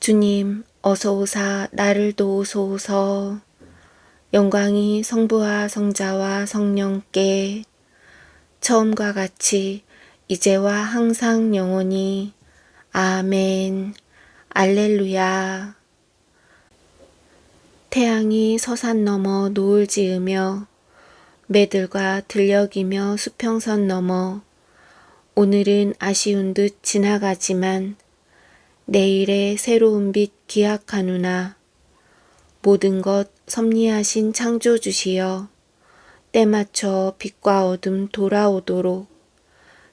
주님, 어서 오사 나를 도우소서. 영광이 성부와 성자와 성령께 처음과 같이 이제와 항상 영원히 아멘. 알렐루야. 태양이 서산 넘어 노을 지으며 매들과 들녘이며 수평선 넘어 오늘은 아쉬운 듯 지나가지만 내일의 새로운 빛 기약하누나 모든 것 섭리하신 창조주시여 때 맞춰 빛과 어둠 돌아오도록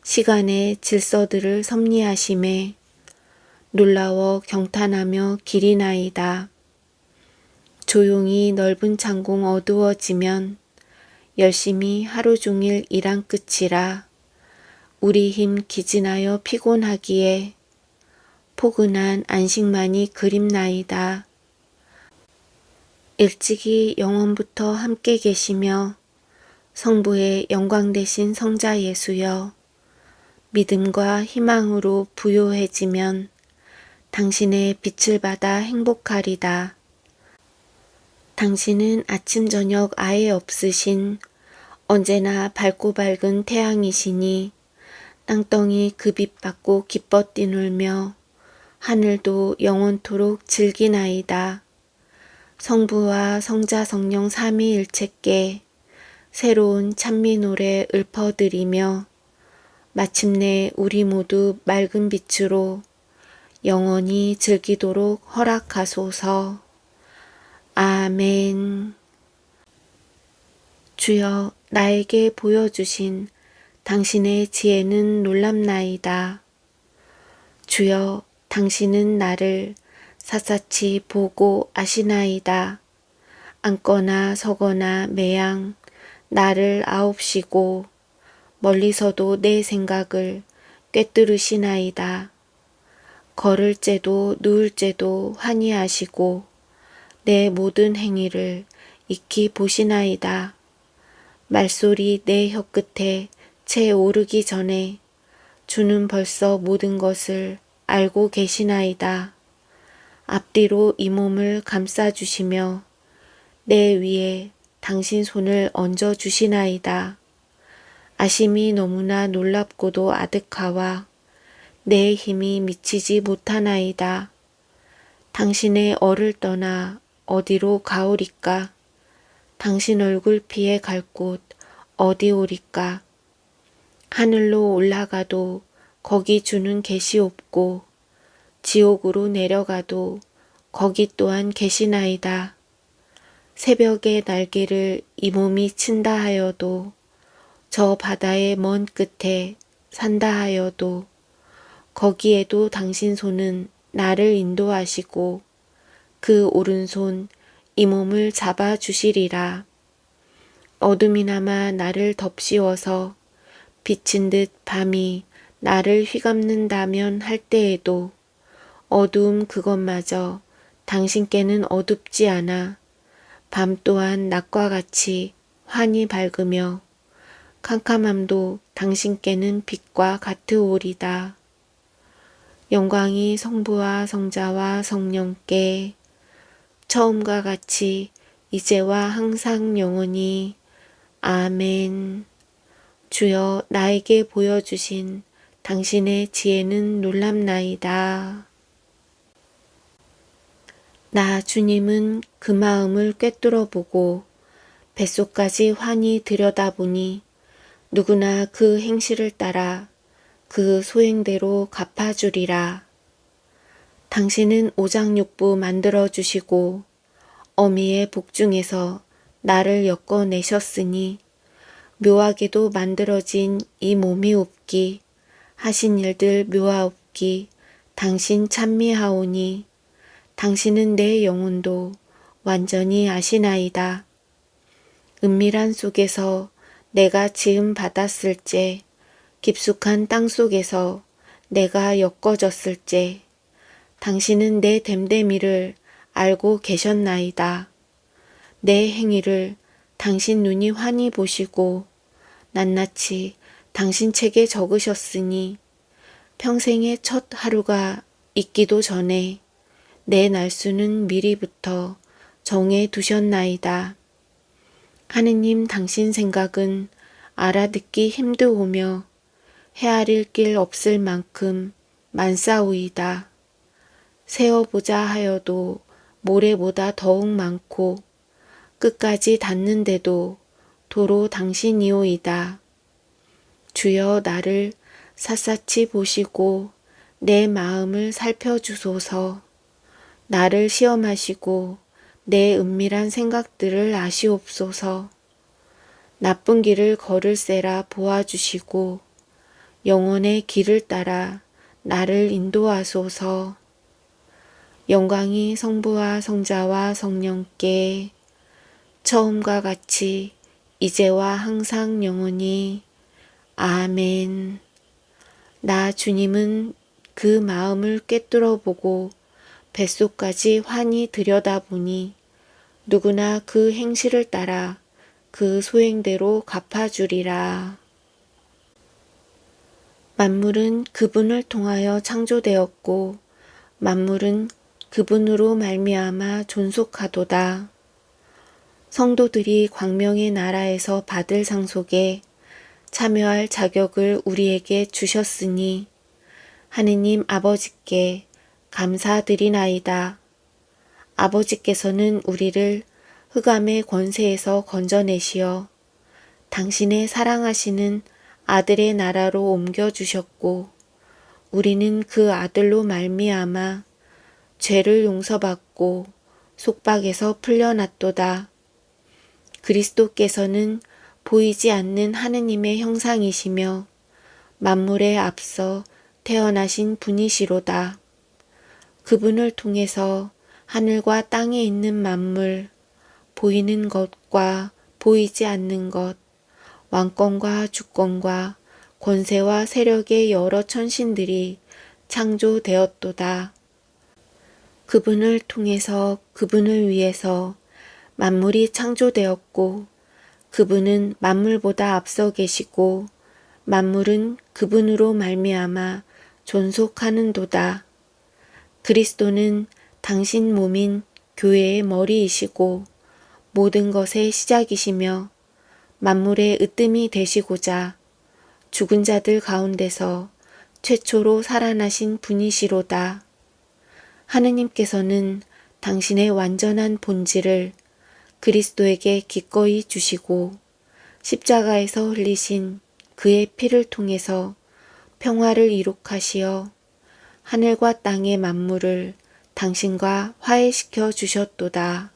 시간의 질서들을 섭리하심에 놀라워 경탄하며 길이나이다. 조용히 넓은 창공 어두워지면 열심히 하루 종일 일한 끝이라 우리 힘 기진하여 피곤하기에 포근한 안식만이 그립나이다. 일찍이 영원부터 함께 계시며 성부의 영광 되신 성자 예수여 믿음과 희망으로 부요해지면 당신의 빛을 받아 행복하리다. 당신은 아침 저녁 아예 없으신 언제나 밝고 밝은 태양이시니 땅덩이 그 빛 받고 기뻐 뛰놀며 하늘도 영원토록 즐기나이다. 성부와 성자 성령 삼위일체께 새로운 찬미 노래 읊어드리며 마침내 우리 모두 맑은 빛으로 영원히 즐기도록 허락하소서. 아멘. 주여 나에게 보여주신 당신의 지혜는 놀랍나이다. 주여 당신은 나를 사사치 보고 아시나이다. 앉거나 서거나 매양 나를 아옵시고 멀리서도 내 생각을 꿰뚫으시나이다. 걸을 째도 누울 째도 환희하시고 내 모든 행위를 익히 보시나이다. 말소리 내 혀끝에 채 오르기 전에 주는 벌써 모든 것을 알고 계시나이다. 앞뒤로 이 몸을 감싸 주시며 내 위에 당신 손을 얹어 주시나이다. 아심이 너무나 놀랍고도 아득하와 내 힘이 미치지 못하나이다. 당신의 얼을 떠나 어디로 가오리까? 당신 얼굴 피해 갈 곳 어디 오리까? 하늘로 올라가도 거기 주는 계시 없고 지옥으로 내려가도 거기 또한 계시나이다. 새벽의 날개를 이 몸이 친다 하여도 저 바다의 먼 끝에 산다 하여도 거기에도 당신 손은 나를 인도하시고 그 오른손 이 몸을 잡아 주시리라. 어둠이나마 나를 덮씌워서 비친 듯 밤이 나를 휘감는다면 할 때에도 어두움 그것마저 당신께는 어둡지 않아 밤 또한 낮과 같이 환히 밝으며 캄캄함도 당신께는 빛과 같으오리다. 영광이 성부와 성자와 성령께 처음과 같이 이제와 항상 영원히 아멘. 주여 나에게 보여주신 당신의 지혜는 놀랍나이다. 나 주님은 그 마음을 꿰뚫어 보고 뱃속까지 환히 들여다보니 누구나 그 행실을 따라 그 소행대로 갚아주리라. 당신은 오장육부 만들어 주시고 어미의 복중에서 나를 엮어내셨으니 묘하게도 만들어진 이 몸이 없기 하신 일들 묘하옵기 당신 찬미하오니 당신은 내 영혼도 완전히 아시나이다. 은밀한 속에서 내가 지음 받았을째, 깊숙한 땅 속에서 내가 엮어졌을째, 당신은 내 됨됨이를 알고 계셨나이다. 내 행위를 당신 눈이 환히 보시고 낱낱이 당신 책에 적으셨으니 평생의 첫 하루가 있기도 전에 내 날수는 미리부터 정해 두셨나이다. 하느님 당신 생각은 알아듣기 힘드오며 헤아릴 길 없을 만큼 만싸우이다. 세어보자 하여도 모래보다 더욱 많고 끝까지 닿는데도 도로 당신이오이다. 주여 나를 샅샅이 보시고 내 마음을 살펴주소서. 나를 시험하시고 내 은밀한 생각들을 아시옵소서. 나쁜 길을 걸을세라 보아주시고 영혼의 길을 따라 나를 인도하소서. 영광이 성부와 성자와 성령께 처음과 같이 이제와 항상 영원히 아멘. 나 주님은 그 마음을 꿰뚫어 보고 뱃속까지 환히 들여다보니 누구나 그 행실을 따라 그 소행대로 갚아주리라. 만물은 그분을 통하여 창조되었고 만물은 그분으로 말미암아 존속하도다. 성도들이 광명의 나라에서 받을 상속에 참여할 자격을 우리에게 주셨으니 하느님 아버지께 감사드리나이다. 아버지께서는 우리를 흑암의 권세에서 건져내시어 당신의 사랑하시는 아들의 나라로 옮겨주셨고 우리는 그 아들로 말미암아 죄를 용서받고 속박에서 풀려났도다. 그리스도께서는 보이지 않는 하느님의 형상이시며 만물에 앞서 태어나신 분이시로다. 그분을 통해서 하늘과 땅에 있는 만물, 보이는 것과 보이지 않는 것, 왕권과 주권과 권세와 세력의 여러 천신들이 창조되었도다. 그분을 통해서 그분을 위해서 만물이 창조되었고 그분은 만물보다 앞서 계시고 만물은 그분으로 말미암아 존속하는도다. 그리스도는 당신 몸인 교회의 머리이시고 모든 것의 시작이시며 만물의 으뜸이 되시고자 죽은 자들 가운데서 최초로 살아나신 분이시로다. 하느님께서는 당신의 완전한 본질을 그리스도에게 기꺼이 주시고 십자가에서 흘리신 그의 피를 통해서 평화를 이룩하시어 하늘과 땅의 만물을 당신과 화해시켜 주셨도다.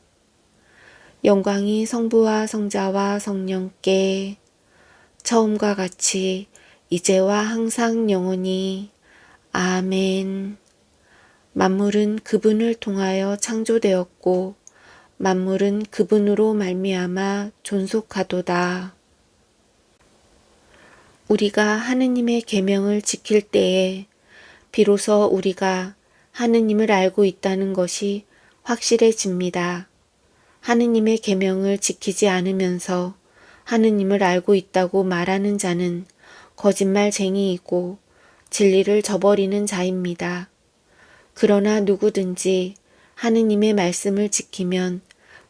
영광이 성부와 성자와 성령께 처음과 같이 이제와 항상 영원히 아멘. 만물은 그분을 통하여 창조되었고 만물은 그분으로 말미암아 존속하도다. 우리가 하느님의 계명을 지킬 때에 비로소 우리가 하느님을 알고 있다는 것이 확실해집니다. 하느님의 계명을 지키지 않으면서 하느님을 알고 있다고 말하는 자는 거짓말쟁이이고 진리를 저버리는 자입니다. 그러나 누구든지 하느님의 말씀을 지키면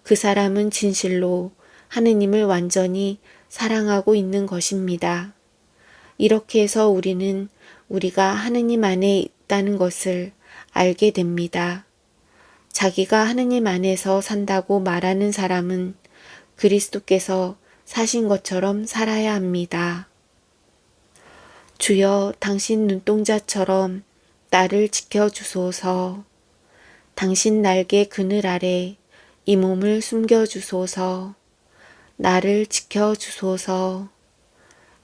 그 사람은 진실로 하느님을 완전히 사랑하고 있는 것입니다. 이렇게 해서 우리는 우리가 하느님 안에 있다는 것을 알게 됩니다. 자기가 하느님 안에서 산다고 말하는 사람은 그리스도께서 사신 것처럼 살아야 합니다. 주여 당신 눈동자처럼 나를 지켜주소서. 당신 날개 그늘 아래 이 몸을 숨겨주소서. 나를 지켜주소서.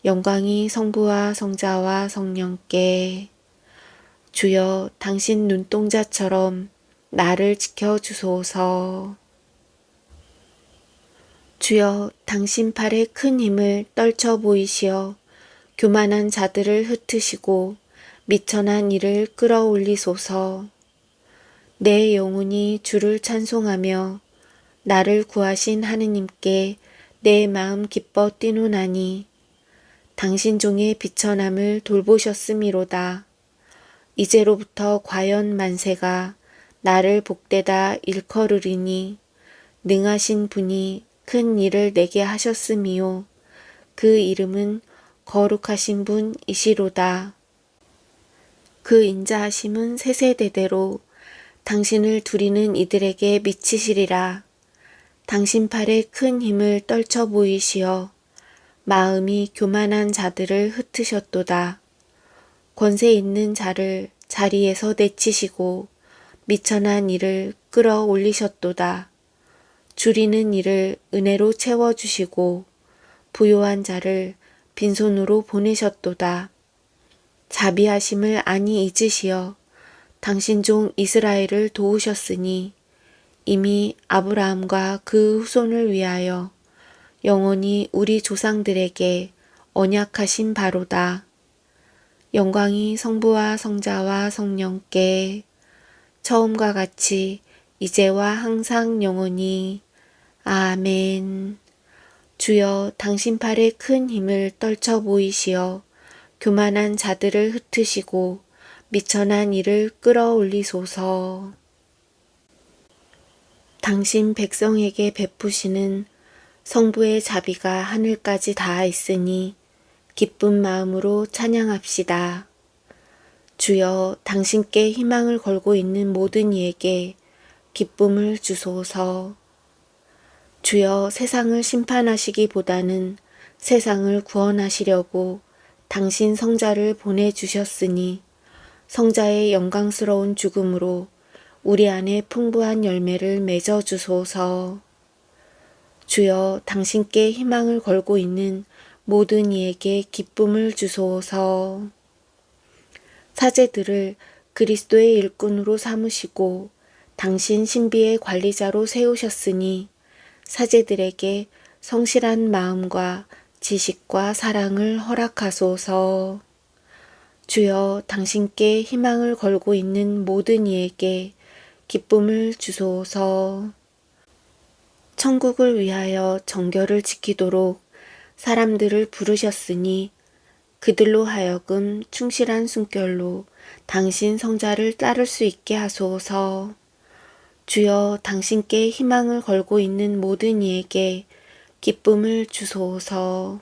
영광이 성부와 성자와 성령께 주여 당신 눈동자처럼 나를 지켜 주소서. 주여 당신 팔에 큰 힘을 떨쳐 보이시어 교만한 자들을 흩으시고 미천한 이를 끌어올리소서. 내 영혼이 주를 찬송하며 나를 구하신 하느님께 내 마음 기뻐 뛰노나니 당신 종의 비천함을 돌보셨음이로다. 이제로부터 과연 만세가 나를 복되다 일컬으리니 능하신 분이 큰 일을 내게 하셨음이요 그 이름은 거룩하신 분이시로다. 그 인자하심은 세세대대로 당신을 두리는 이들에게 미치시리라. 당신 팔에 큰 힘을 떨쳐 보이시어 마음이 교만한 자들을 흩으셨도다. 권세 있는 자를 자리에서 내치시고 미천한 이를 끌어올리셨도다. 줄이는 이를 은혜로 채워주시고 부요한 자를 빈손으로 보내셨도다. 자비하심을 아니 잊으시어 당신 종 이스라엘을 도우셨으니 이미 아브라함과 그 후손을 위하여 영원히 우리 조상들에게 언약하신 바로다. 영광이 성부와 성자와 성령께 처음과 같이 이제와 항상 영원히 아멘. 주여 당신 팔에 큰 힘을 떨쳐 보이시어 교만한 자들을 흩으시고 미천한 이를 끌어올리소서. 당신 백성에게 베푸시는 성부의 자비가 하늘까지 닿아 있으니 기쁜 마음으로 찬양합시다. 주여 당신께 희망을 걸고 있는 모든 이에게 기쁨을 주소서. 주여 세상을 심판하시기보다는 세상을 구원하시려고 당신 성자를 보내주셨으니 성자의 영광스러운 죽음으로 우리 안에 풍부한 열매를 맺어 주소서. 주여 당신께 희망을 걸고 있는 모든 이에게 기쁨을 주소서. 사제들을 그리스도의 일꾼으로 삼으시고 당신 신비의 관리자로 세우셨으니 사제들에게 성실한 마음과 지식과 사랑을 허락하소서. 주여 당신께 희망을 걸고 있는 모든 이에게 기쁨을 주소서. 천국을 위하여 정결을 지키도록 사람들을 부르셨으니 그들로 하여금 충실한 숨결로 당신 성자를 따를 수 있게 하소서. 주여 당신께 희망을 걸고 있는 모든 이에게 기쁨을 주소서.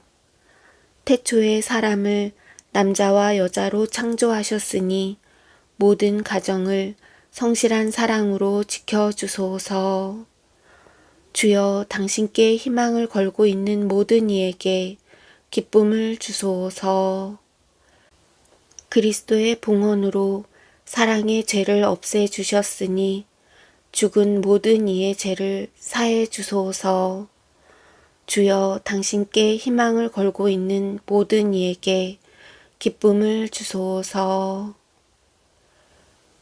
태초에 사람을 남자와 여자로 창조하셨으니 모든 가정을 성실한 사랑으로 지켜주소서. 주여 당신께 희망을 걸고 있는 모든 이에게 기쁨을 주소서. 그리스도의 봉헌으로 사랑의 죄를 없애 주셨으니 죽은 모든 이의 죄를 사해 주소서. 주여 당신께 희망을 걸고 있는 모든 이에게 기쁨을 주소서.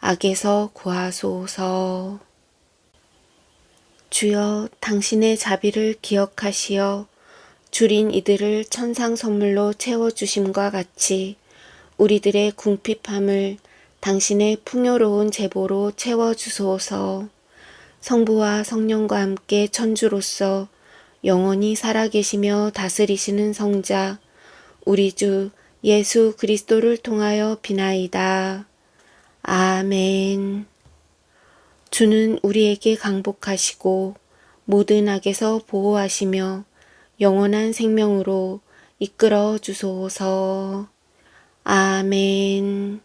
악에서 구하소서. 주여 당신의 자비를 기억하시어 줄인 이들을 천상 선물로 채워주심과 같이 우리들의 궁핍함을 당신의 풍요로운 제보로 채워주소서. 성부와 성령과 함께 천주로서 영원히 살아계시며 다스리시는 성자, 우리 주 예수 그리스도를 통하여 비나이다. 아멘. 주는 우리에게 강복하시고 모든 악에서 보호하시며 영원한 생명으로 이끌어 주소서. 아멘.